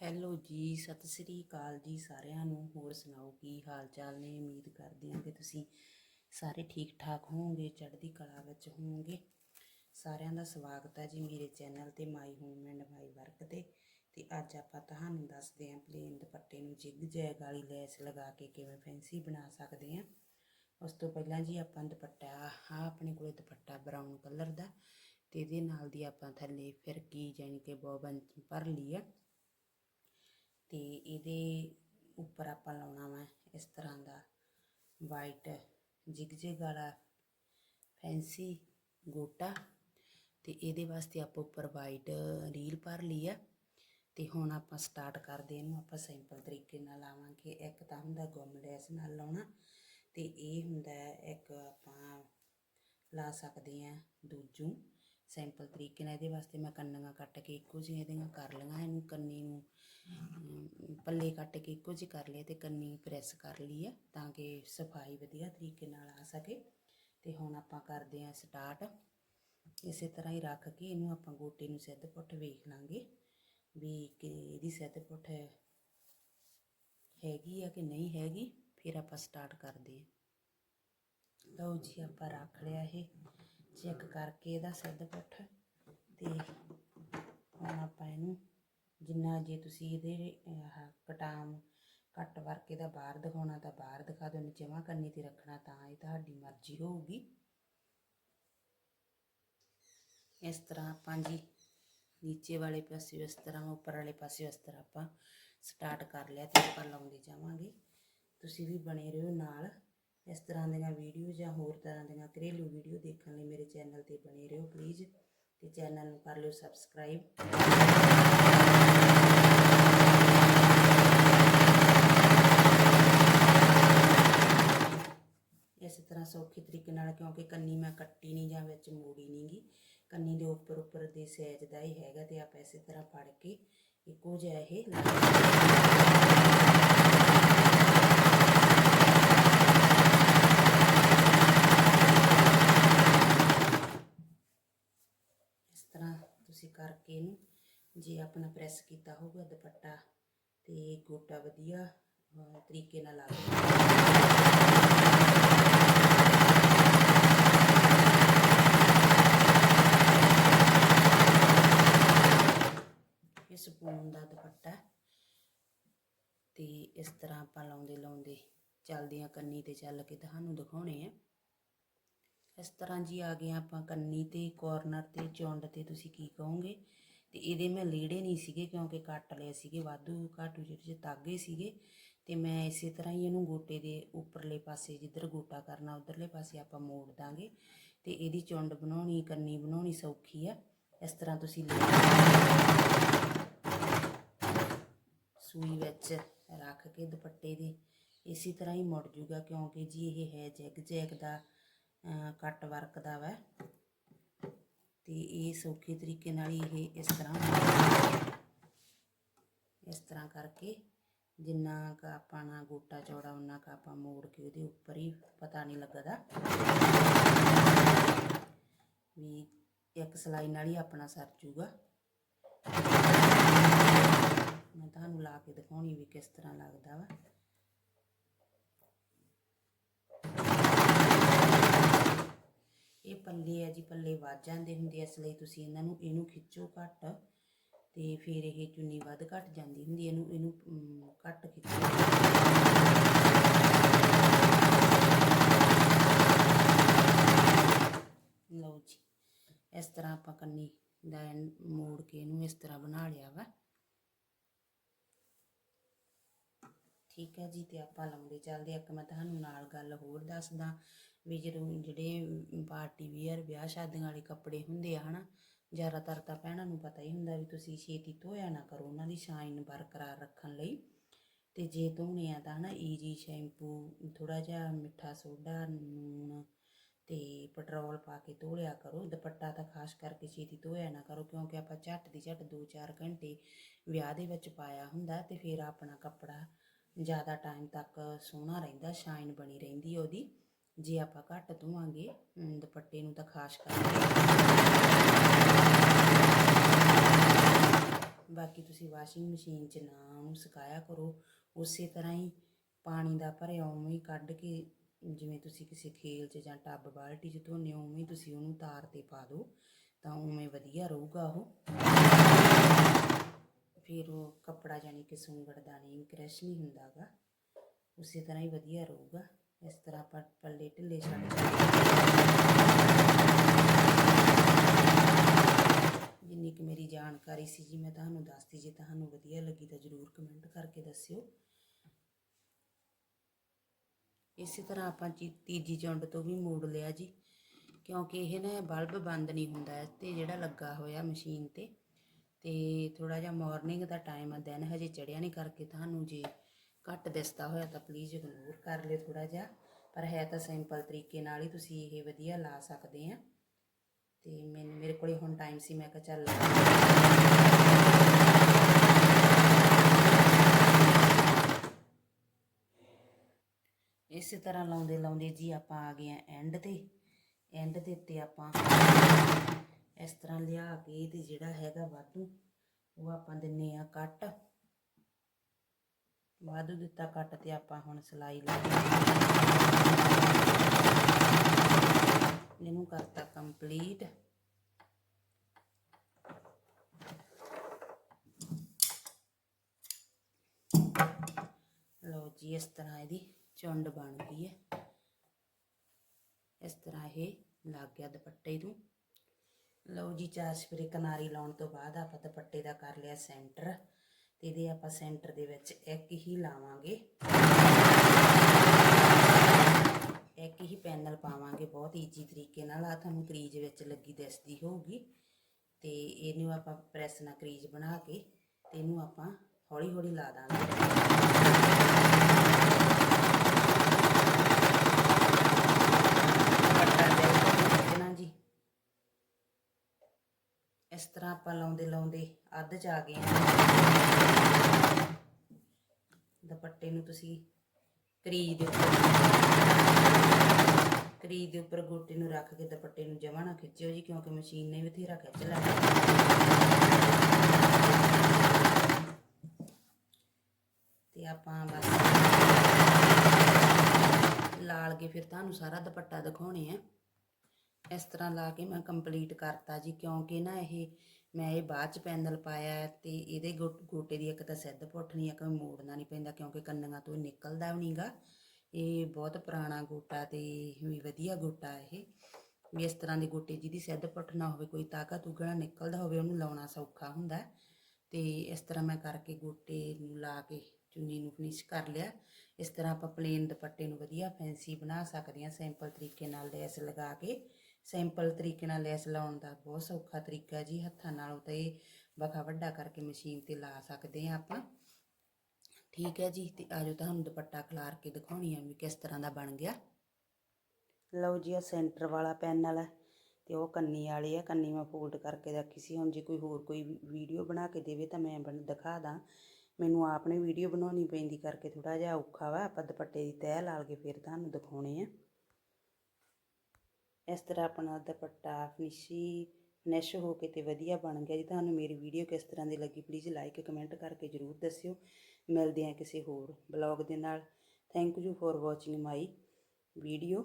Hello ਜੀ, ਸਤਿ ਸ੍ਰੀ ਅਕਾਲ ਜੀ ਸਾਰਿਆਂ ਨੂੰ। ਹੋਰ ਸੁਣਾਓ, ਕੀ ਹਾਲ ਚਾਲ ਨੇ? ਉਮੀਦ ਕਰਦੇ ਹਾਂ ਕਿ ਤੁਸੀਂ ਸਾਰੇ ਠੀਕ ਠਾਕ ਹੋਵੋਗੇ, ਚੜ੍ਹਦੀ ਕਲਾ ਵਿੱਚ ਹੋਵੋਗੇ। ਸਾਰਿਆਂ ਦਾ ਸਵਾਗਤ ਹੈ ਜੀ ਮੇਰੇ ਚੈਨਲ ਤੇ my home and my work ਤੇ। ਤੇ ਅੱਜ ਆਪਾਂ ਤੁਹਾਨੂੰ ਦੱਸਦੇ ਹਾਂ, ਪਲੇਨ ਦੁਪੱਟੇ ਨੂੰ ਜਿਗ ਜੈਗ ਵਾਲੀ ਲੈਸ ਲਗਾ ਕੇ ਕਿਵੇਂ ਫੈਂਸੀ ਬਣਾ ਸਕਦੇ ਹਾਂ। ਉਸ ਤੋਂ ਪਹਿਲਾਂ ਜੀ ਆਪਾਂ ਦੁਪੱਟਾ ਆ ਆਪਣੇ ਕੋਲੇ ਦੁਪੱਟਾ ਬਰਾਊਨ ਕਲਰ ਦਾ। ਤੇ ਇਹਦੇ ਨਾਲ ਦੀ ਆਪਾਂ ਥੱਲੇ ਫਿਰਕੀ ਯਾਨੀ ਕਿ ਬੋਬਨ ਭਰ ਲਈ ਆ। ਤੇ ਇਹਦੇ ਉੱਪਰ ਆਪਾਂ ਲਾਉਣਾ ਵਾ ਇਸ ਤਰ੍ਹਾਂ ਦਾ ਵਾਈਟ ਜਿਗਜਿਗ ਵਾਲਾ ਫੈਂਸੀ ਗੋਟਾ ਤੇ ਇਹਦੇ ਵਾਸਤੇ ਆਪਾਂ ਉੱਪਰ ਵਾਈਟ ਰੀਲ ਭਰ ਲਈ ਆ ਤੇ ਹੁਣ ਆਪਾਂ ਸਟਾਰਟ ਕਰਦੇ ਇਹਨੂੰ ਆਪਾਂ ਸਿੰਪਲ ਤਰੀਕੇ ਨਾਲ ਲਾਵਾਂਗੇ। ਇੱਕ ਤਾਂ ਹੁੰਦਾ ਗੁੰਮ ਲੈਸ ਨਾਲ ਲਾਉਣਾ ਤੇ ਇਹ ਹੁੰਦਾ ਇੱਕ ਆਪਾਂ ਲਾ ਸਕਦੇ ਆ ਦੂਜੂ। ਸਿੰਪਲ ਤਰੀਕੇ ਨਾਲ ਇਹਦੇ ਵਾਸਤੇ ਮੈਂ ਕੰਨੀਆਂ ਕੱਟ ਕੇ ਇੱਕੋ ਜਿਹੀਆਂ ਇਹਦੀਆਂ ਕਰ ਲਈਆਂ ਇਹਨੂੰ ਕੰਨੀ ਨੂੰ ਪੱਲੇ ਕੱਟ ਕੇ ਇੱਕੋ ਜਿਹੀ ਕਰ ਲਏ ਤੇ ਕੰਨੀ ਪ੍ਰੈਸ ਕਰ ਲਈ ਹੈ ਤਾਂ ਕਿ ਸਫ਼ਾਈ ਵਧੀਆ ਤਰੀਕੇ ਨਾਲ ਆ ਸਕੇ। ਤੇ ਹੁਣ ਆਪਾਂ ਕਰਦੇ ਹਾਂ ਸਟਾਰਟ ਇਸੇ ਤਰ੍ਹਾਂ ਹੀ ਰੱਖ ਕੇ ਇਹਨੂੰ ਆਪਾਂ ਗੋਟੇ ਨੂੰ ਸਿੱਧ ਪੁੱਠ ਵੇਖ ਲਾਂਗੇ ਵੀ ਕਿ ਇਹਦੀ ਸਿੱਧ ਪੁੱਠ ਹੈਗੀ ਆ ਕਿ ਨਹੀਂ ਹੈਗੀ, ਫਿਰ ਆਪਾਂ ਸਟਾਰਟ ਕਰਦੇ ਆ ਲਓ ਜੀ, ਆਪਾਂ ਰੱਖ ਲਿਆ ਇਹ। ਚੈੱਕ ਕਰਕੇ ਇਹਦਾ ਸਿੱਧ ਪੁੱਠ ਤੇ ਹੁਣ ਆਪਾਂ ਇਹਨੂੰ ਜਿੰਨਾ ਜੇ ਤੁਸੀਂ ਇਹਦੇ, ਆਹ ਕਟਾਮ ਕੱਟ ਵਰਕ ਇਹਦਾ ਬਾਹਰ ਦਿਖਾਉਣਾ ਤਾਂ ਬਾਹਰ ਦਿਖਾ ਦਿਓ ਜਮਾ ਕਰਨੀ ਤੇ ਰੱਖਣਾ ਤਾਂ ਇਹ ਤੁਹਾਡੀ ਮਰਜ਼ੀ ਹੋਊਗੀ। ਇਸ ਤਰ੍ਹਾਂ ਆਪਾਂ ਜੀ ਨੀਚੇ ਵਾਲੇ ਪਾਸੇ ਇਸ ਤਰ੍ਹਾਂ, ਉੱਪਰ ਵਾਲੇ ਪਾਸੇ ਇਸ ਤਰ੍ਹਾਂ ਆਪਾਂ ਸਟਾਰਟ ਕਰ ਲਿਆ ਤੇ ਆਪਾਂ ਲਾਉਂਦੇ ਜਾਵਾਂਗੇ। ਤੁਸੀਂ ਵੀ ਬਣੇ ਰਹੋ ਨਾਲ। ਇਸ ਤਰ੍ਹਾਂ ਦੀਆਂ ਵੀਡੀਓ ਜਾਂ ਹੋਰ ਤਰ੍ਹਾਂ ਦੀਆਂ ਘਰੇਲੂ ਵੀਡੀਓ ਦੇਖਣ ਲਈ ਮੇਰੇ ਚੈਨਲ ਤੇ ਬਣੇ ਰਹੋ ਪਲੀਜ਼ ਤੇ ਚੈਨਲ ਨੂੰ ਕਰ ਲਿਓ ਸਬਸਕ੍ਰਾਈਬ ਇਸੇ ਤਰ੍ਹਾਂ ਸੌਖੇ ਤਰੀਕੇ ਨਾਲ ਕਿਉਂਕਿ ਕੰਨੀ ਮੈਂ ਕੱਟੀ ਨਹੀਂ ਜਾਂ ਵਿੱਚ ਮੋੜੀ ਨਹੀਂਗੀ ਕੰਨੀ ਦੇ ਉੱਪਰ ਉੱਪਰ ਦੇ ਸਾਈਜ਼ ਦਾ ਹੀ ਹੈਗਾ ਤੇ ਆਪਾਂ ਇਸੇ ਤਰ੍ਹਾਂ ਫੜ ਕੇ ਇੱਕੋ ਜਿਹਾ ਇਹ ਲਾ ਇਸ ਤਰ੍ਹਾਂ ਤੁਸੀਂ ਕਰਕੇ ਇਹਨੂੰ ਜੇ ਆਪਣਾ ਪ੍ਰੈਸ ਕੀਤਾ ਹੋਊਗਾ ਦੁਪੱਟਾ ਤੇ ਗੋਟਾ ਵਧੀਆ ਤਰੀਕੇ ਨਾਲ ਆ ਇਹ ਸਪੂਨ ਦਾ ਦੁਪੱਟਾ ਤੇ ਇਸ ਤਰ੍ਹਾਂ ਆਪਾਂ ਲਾਉਂਦੇ ਲਾਉਂਦੇ ਚੱਲਦੀਆਂ ਕੰਨੀ ਤੇ ਚੱਲ ਕੇ ਤੁਹਾਨੂੰ ਦਿਖਾਉਣੇ ਆ। ਇਸ ਤਰ੍ਹਾਂ ਜੀ ਆ ਗਏ ਆਪਾਂ ਕੰਨੀ ਤੇ ਕਾਰਨਰ ਤੇ ਚੁੰਡ ਤੇ ਤੁਸੀਂ ਕੀ ਕਹੋਗੇ? ਤੇ ਇਹਦੇ ਮੈਂ ਲੀੜੇ ਨਹੀਂ ਸੀਗੇ ਕਿਉਂਕਿ ਕੱਟ ਲਏ ਸੀਗੇ ਵਾਧੂ ਘਾਟੂ ਜਿਹੜੇ ਤਾਗੇ ਸੀਗੇ ਤੇ ਮੈਂ ਇਸੇ ਤਰ੍ਹਾਂ ਹੀ ਇਹਨੂੰ ਗੋਟੇ ਦੇ ਉੱਪਰਲੇ ਪਾਸੇ ਜਿੱਧਰ ਗੋਟਾ ਕਰਨਾ ਉਧਰਲੇ ਪਾਸੇ ਆਪਾਂ ਮੋੜ ਦਾਂਗੇ ਤੇ ਇਹਦੀ ਚੁੰਡ ਬਣਾਉਣੀ ਕੰਨੀ ਬਣਾਉਣੀ ਸੌਖੀ ਆ। ਇਸ ਤਰ੍ਹਾਂ ਤੁਸੀਂ ਸੂਈ ਵਿੱਚ ਰੱਖ ਕੇ ਦੁਪੱਟੇ ਦੇ ਇਸੇ ਤਰ੍ਹਾਂ ਹੀ ਮੁੜ ਜੂਗਾ ਕਿਉਂਕਿ ਜੀ ਇਹ ਹੈ ਜੈਗ ਜੈਗ ਦਾ ਅਹ, ਕੱਟ ਵਰਕ ਦਾ ਵਾ। ਤੇ ਇਹ ਸੌਖੇ ਤਰੀਕੇ ਨਾਲ ਹੀ ਇਹ ਇਸ ਤਰ੍ਹਾਂ ਇਸ ਤਰ੍ਹਾਂ ਕਰਕੇ ਜਿੰਨਾ ਕ ਆਪਾਂ ਨਾ ਗੋਟਾ ਚੌੜਾ ਉਹਨਾਂ ਕ ਆਪਾਂ ਮੋੜ ਕੇ ਉਹਦੇ ਉੱਪਰ ਹੀ ਪਤਾ ਨਹੀਂ ਲੱਗਦਾ। ਵੀ ਇੱਕ ਸਲਾਈ ਨਾਲ ਹੀ ਆਪਣਾ ਸਰ ਜੂਗਾ। ਮੈਂ ਤੁਹਾਨੂੰ ਲਾ ਕੇ ਦਿਖਾਉਣੀ ਵੀ ਕਿਸ ਤਰ੍ਹਾਂ ਲੱਗਦਾ ਵਾ। ਇਹ ਪੱਲੇ ਆ ਜੀ, ਪੱਲੇ ਵੱਜ ਜਾਂਦੇ ਹੁੰਦੇ ਇਸ ਲਈ ਤੁਸੀਂ ਇਹਨਾਂ ਨੂੰ, ਇਹਨੂੰ ਖਿੱਚੋ ਘੱਟ ਤੇ ਫਿਰ ਇਹ ਚੁੰਨੀ ਵੱਧ ਘਟ ਜਾਂਦੀ ਹੁੰਦੀ ਇਹਨੂੰ ਇਹਨੂੰ ਘੱਟ ਖਿੱਚੋ। ਲਓ ਜੀ, ਇਸ ਤਰ੍ਹਾਂ ਆਪਾਂ ਕੰਨੀ ਦਾ ਮੋੜ ਕੇ ਇਹਨੂੰ ਇਸ ਤਰ੍ਹਾਂ ਬਣਾ ਲਿਆ ਵਾ। ਠੀਕ ਹੈ ਜੀ, ਤੇ ਆਪਾਂ ਲਾਉਂਦੇ ਚੱਲਦੇ ਆ। ਇੱਕ ਮੈਂ ਤੁਹਾਨੂੰ ਨਾਲ ਗੱਲ ਹੋਰ ਦੱਸਦਾ ਵੀ ਜਦੋਂ ਜਿਹੜੇ ਪਾਰਟੀ ਵੀਅਰ ਵਿਆਹ ਸ਼ਾਦੀਆਂ ਵਾਲੇ ਕੱਪੜੇ ਹੁੰਦੇ ਆ, ਹਨਾ, ਜ਼ਿਆਦਾਤਰ ਤਾਂ ਭੈਣਾਂ ਨੂੰ ਪਤਾ ਹੀ ਹੁੰਦਾ ਵੀ ਤੁਸੀਂ ਛੇਤੀ ਧੋਇਆ ਨਾ ਕਰੋ, ਉਹਨਾਂ ਦੀ ਸ਼ਾਈਨ ਬਰਕਰਾਰ ਰੱਖਣ ਲਈ ਤੇ ਜੇ ਧੋਣੇ ਆ ਤਾਂ ਨਾ ਈਜੀ ਸ਼ੈਂਪੂ ਥੋੜਾ ਜਿਹਾ ਮਿੱਠਾ ਸੋਡਾ, ਨੂਣ ਤੇ ਪੈਟਰੋਲ ਪਾ ਕੇ ਧੋ ਲਿਆ ਕਰੋ ਦੁਪੱਟਾ ਤਾਂ ਖਾਸ ਕਰਕੇ ਛੇਤੀ ਧੋਇਆ ਨਾ ਕਰੋ, ਕਿਉਂਕਿ ਆਪਾਂ ਝੱਟ ਦੀ ਝੱਟ 2-4 ਘੰਟੇ ਵਿਆਹ ਦੇ ਵਿੱਚ ਪਾਇਆ ਹੁੰਦਾ ਤੇ ਫਿਰ ਆਪਣਾ ਕੱਪੜਾ ਜ਼ਿਆਦਾ ਟਾਈਮ ਤੱਕ ਸੋਹਣਾ ਰਹਿੰਦਾ ਸ਼ਾਈਨ ਬਣੀ ਰਹਿੰਦੀ ਉਹਦੀ। ਜੇ ਆਪਾਂ ਘੱਟ ਧੋਵਾਂਗੇ ਦੁਪੱਟੇ ਨੂੰ ਤਾਂ ਖਾਸ ਕਰਕੇ। ਬਾਕੀ ਤੁਸੀਂ ਵਾਸ਼ਿੰਗ ਮਸ਼ੀਨ 'ਚ ਨਾ ਉਹਨੂੰ ਸੁਕਾਇਆ ਕਰੋ, ਉਸੇ ਤਰ੍ਹਾਂ ਹੀ ਪਾਣੀ ਦਾ ਭਰਿਆ ਉਵੇਂ ਹੀ ਕੱਢ ਕੇ, ਜਿਵੇਂ ਤੁਸੀਂ ਕਿਸੇ ਖੇਲ 'ਚ ਜਾਂ ਟੱਬ ਬਾਲਟੀ 'ਚ ਧੋਨੇ ਹੋ, ਉਵੇਂ ਤੁਸੀਂ ਉਹਨੂੰ ਤਾਰ ਤੇ ਪਾ ਦਿਓ, ਤਾਂ ਉਵੇਂ ਵਧੀਆ ਰਹੂਗਾ ਉਹ। ਫਿਰ ਉਹ ਕੱਪੜਾ ਜਾਨੀ ਕਿ ਸੁੰਗੜਦਾ ਨਹੀਂ, ਕ੍ਰੈਸ਼ ਨਹੀਂ ਹੁੰਦਾਗਾ। ਉਸੇ ਤਰ੍ਹਾਂ ਹੀ ਵਧੀਆ ਰਹੂਗਾ। ਇਸ ਤਰ੍ਹਾਂ ਆਪਾਂ ਪੱਲੇ ਢਿੱਲੇ ਛੱਡ ਜਿੰਨੀ ਕਿ ਮੇਰੀ ਜਾਣਕਾਰੀ ਸੀ ਜੀ, ਮੈਂ ਤੁਹਾਨੂੰ ਦੱਸਤੀ, ਜੇ ਤੁਹਾਨੂੰ ਵਧੀਆ ਲੱਗੀ ਤਾਂ ਜਰੂਰ ਕਮੈਂਟ ਕਰਕੇ ਦੱਸਿਓ। ਇਸੇ ਤਰ੍ਹਾਂ ਆਪਾਂ ਜੀ ਤੀਜੀ ਚੁੰਡ ਤੋਂ ਵੀ ਮੋੜ ਲਿਆ ਜੀ, ਕਿਉਂਕਿ ਇਹ ਨਾ ਬਲਬ ਬੰਦ ਨਹੀਂ ਹੁੰਦਾ ਇਸ ਤੇ ਜਿਹੜਾ ਲੱਗਾ ਹੋਇਆ ਮਸ਼ੀਨ ਤੇ ਤੇ ਥੋੜਾ ਜਿਹਾ ਮਾਰਨਿੰਗ ਦਾ ਟਾਈਮ ਆ, ਦਿਨ ਹਜੇ ਚੜਿਆ ਨਹੀਂ ਕਰਕੇ ਤੁਹਾਨੂੰ ਜੇ ਘੱਟ ਦਿਸਦਾ ਹੋਇਆ ਤਾਂ ਪਲੀਜ਼ ਇਗਨੋਰ ਕਰ ਲਿਓ ਥੋੜਾ ਜਿਹਾ। ਪਰ ਹੈ ਤਾਂ ਸਿੰਪਲ ਤਰੀਕੇ ਨਾਲ ਹੀ ਤੁਸੀਂ ਇਹ ਵਧੀਆ ਲਾ ਸਕਦੇ ਆ। ਤੇ ਮੈਨੂੰ, ਮੇਰੇ ਕੋਲੇ ਹੁਣ ਟਾਈਮ ਸੀ, ਮੈਂ ਕਿਹਾ ਚੱਲ ਇਸੇ ਤਰ੍ਹਾਂ ਲਾਉਂਦੇ ਲਾਉਂਦੇ ਜੀ ਆਪਾਂ ਆ ਗਏ ਆ ਐਂਡ ਤੇ। ਐਂਡ ਦੇ ਉੱਤੇ ਆਪਾਂ ਇਸ ਤਰ੍ਹਾਂ ਲਿਆ ਕੇ ਤੇ ਜਿਹੜਾ ਹੈਗਾ ਵਾਧੂ, ਉਹ ਆਪਾਂ ਦਿੰਨੇ ਆ ਕੱਟ। ਵਾਧੂ ਦਿੱਤਾ ਕੱਟ ਤੇ ਆਪਾਂ ਹੁਣ ਸਿਲਾਈ ਲਾ ਇਹਨੂੰ ਕਰਤਾ ਕੰਪਲੀਟ। ਲਓ ਜੀ, ਇਸ ਤਰ੍ਹਾਂ ਇਹਦੀ ਚੁੰਡ ਬਣ ਗਈ ਹੈ। ਇਸ ਤਰ੍ਹਾਂ ਇਹ ਲੱਗ ਗਿਆ ਦੁਪੱਟੇ ਨੂੰ। ਲਓ ਜੀ, ਚਾਰ ਸਪਰੇ ਕਿਨਾਰੀ ਲਾਉਣ ਤੋਂ ਬਾਅਦ ਆਪਾਂ ਦੁਪੱਟੇ ਦਾ ਕਰ ਲਿਆ ਸੈਂਟਰ। ਤੇ ਇਹਦੇ ਆਪਾਂ ਸੈਂਟਰ ਦੇ ਵਿੱਚ ਇੱਕ ਹੀ ਲਾਵਾਂਗੇ। ਇੱਕ ਹੀ ਪੈਨਲ ਪਾਵਾਂਗੇ ਬਹੁਤ ਈਜੀ ਤਰੀਕੇ ਨਾਲ। ਆ ਤੁਹਾਨੂੰ ਕਰੀਜ ਵਿੱਚ ਲੱਗੀ ਦਿਸਦੀ ਹੋਊਗੀ। ਤੇ ਇਹਨੂੰ ਆਪਾਂ ਪ੍ਰੈਸ ਨਾਲ ਕਰੀਜ ਬਣਾ ਕੇ ਤੇ ਇਹਨੂੰ ਆਪਾਂ ਹੌਲੀ ਹੌਲੀ ਲਾ ਦਾਂਗੇ ਦੁਪੱਟਾ ਦੇਖਣਾ ਜੀ ਇਸ ਤਰ੍ਹਾਂ ਆਪਾਂ ਲਾਉਂਦੇ ਲਾਉਂਦੇ ਅੱਧ ਚ ਆ ਗਏ ਹਾਂ ਦੁਪੱਟੇ ਨੂੰ ਤੁਸੀਂ ਕਰੀਜ ਦੇ ਉੱਪਰ, ਕਰੀਜ ਦੇ ਉੱਪਰ ਗੋਟੇ ਨੂੰ ਰੱਖ ਕੇ ਦੁਪੱਟੇ ਨੂੰ ਜਮਾ ਨਾ ਖਿੱਚਿਓ ਜੀ, ਕਿਉਂਕਿ ਮਸ਼ੀਨ ਨੇ ਬਥੇਰਾ ਖਿੱਚ ਲੈਣਾ। ਤੇ ਆਪਾਂ ਬਸ ਲਾਲ ਕੇ ਫਿਰ ਤੁਹਾਨੂੰ ਸਾਰਾ ਦੁਪੱਟਾ ਦਿਖਾਉਣੇ ਆ। ਇਸ ਤਰ੍ਹਾਂ ਲਾ ਕੇ ਮੈਂ ਕੰਪਲੀਟ ਕਰਤਾ ਜੀ, ਕਿਉਂਕਿ ਨਾ ਇਹ ਮੈਂ ਇਹ ਬਾਅਦ ਚ ਪੈਨਲ ਪਾਇਆ ਹੈ ਤੇ ਇਹਦੇ ਗੋ- ਗੋਟੇ ਦੀ ਇੱਕ ਤਾਂ ਸਿੱਧ ਪੁੱਠਣੀ ਇੱਕ ਮੋੜਨਾ ਨਹੀਂ ਪੈਂਦਾ ਕਿਉਂਕਿ ਕੰਨੀਆਂ ਤੋਂ ਇਹ ਨਿਕਲਦਾ ਵੀ ਨਹੀਂਗਾ ਇਹ ਬਹੁਤ ਪੁਰਾਣਾ ਗੋਟਾ ਤੇ ਵੀ ਵਧੀਆ ਗੋਟਾ ਇਹ। ਵੀ ਇਸ ਤਰ੍ਹਾਂ ਦੇ ਗੋਟੇ ਜਿਹਦੀ ਸਿੱਧ ਪੁੱਠ ਨਾ ਹੋਵੇ, ਕੋਈ ਤਾਕਤ ਉਗਣਾ ਨਿਕਲਦਾ ਹੋਵੇ, ਉਹਨੂੰ ਲਾਉਣਾ ਸੌਖਾ ਹੁੰਦਾ ਹੈ। ਤੇ ਇਸ ਤਰ੍ਹਾਂ ਮੈਂ ਕਰਕੇ ਗੋਟੇ ਨੂੰ ਲਾ ਕੇ ਚੁੰਨੀ ਨੂੰ ਫਿਨਿਸ਼ ਕਰ ਲਿਆ। ਇਸ ਤਰ੍ਹਾਂ ਆਪਾਂ ਪਲੇਨ ਦੁਪੱਟੇ ਨੂੰ ਵਧੀਆ ਫੈਂਸੀ ਬਣਾ ਸਕਦੇ ਹਾਂ ਸਿੰਪਲ ਤਰੀਕੇ ਨਾਲ ਲੈਸ ਲਗਾ ਕੇ। ਸਿੰਪਲ ਤਰੀਕੇ ਨਾਲ ਲੈਸ ਲਾਉਣ ਦਾ ਬਹੁਤ ਸੌਖਾ ਤਰੀਕਾ ਜੀ, ਹੱਥਾਂ ਨਾਲੋਂ ਤਾਂ ਇਹ ਵਖਾ ਵੱਡਾ ਕਰਕੇ ਮਸ਼ੀਨ ਤੇ ਲਾ ਸਕਦੇ ਹਾਂ ਆਪਾਂ। ਠੀਕ ਹੈ ਜੀ, ਤੇ ਆਜੋ ਤੁਹਾਨੂੰ ਦੁਪੱਟਾ ਖਲਾਰ ਕੇ ਦਿਖਾਉਣੀ ਆ ਵੀ ਕਿਸ ਤਰ੍ਹਾਂ ਦਾ ਬਣ ਗਿਆ। ਲਓ ਜੀ ਆ ਸੈਂਟਰ ਵਾਲਾ ਪੈਨਲ ਹੈ ਤੇ ਉਹ ਕੰਨੀ ਵਾਲੀ ਆ ਕੰਨੀ ਮੈਂ ਫੋਲਡ ਕਰਕੇ ਰੱਖੀ ਸੀ। ਹੁਣ ਜੇ ਕੋਈ ਹੋਰ ਕੋਈ ਵੀਡੀਓ ਬਣਾ ਕੇ ਦੇਵੇ ਤਾਂ ਮੈਂ ਬਣ, ਦਿਖਾ ਦਾਂ। ਮੈਨੂੰ ਆਪ ਵੀਡੀਓ ਬਣਾਉਣੀ ਪੈਂਦੀ ਕਰਕੇ ਥੋੜਾ ਜਿਹਾ ਔਖਾ ਵਾ, ਆਪਾਂ ਦੁਪੱਟੇ ਦੀ ਤਹਿ ਲਾ ਕੇ ਫਿਰ ਤੁਹਾਨੂੰ ਦਿਖਾਉਣੇ ਆ। ਇਸ ਤਰ੍ਹਾਂ ਆਪਣਾ ਦੁਪੱਟਾ, ਫਿਨਿਸ਼ੀ ਫਿਨਿਸ਼ ਹੋ ਕੇ ਤੇ ਵਧੀਆ ਬਣ ਗਿਆ ਜੀ। ਤੁਹਾਨੂੰ ਮੇਰੀ ਵੀਡੀਓ ਕਿਸ ਤਰ੍ਹਾਂ ਦੀ ਲੱਗੀ ਪਲੀਜ਼ ਲਾਈਕ ਕਮੈਂਟ ਕਰਕੇ ਜਰੂਰ ਦੱਸਿਓ। ਮਿਲਦੇ ਹਾਂ ਕਿਸੇ ਹੋਰ ਬਲੌਗ ਦੇ ਨਾਲ। Thank you for watching my video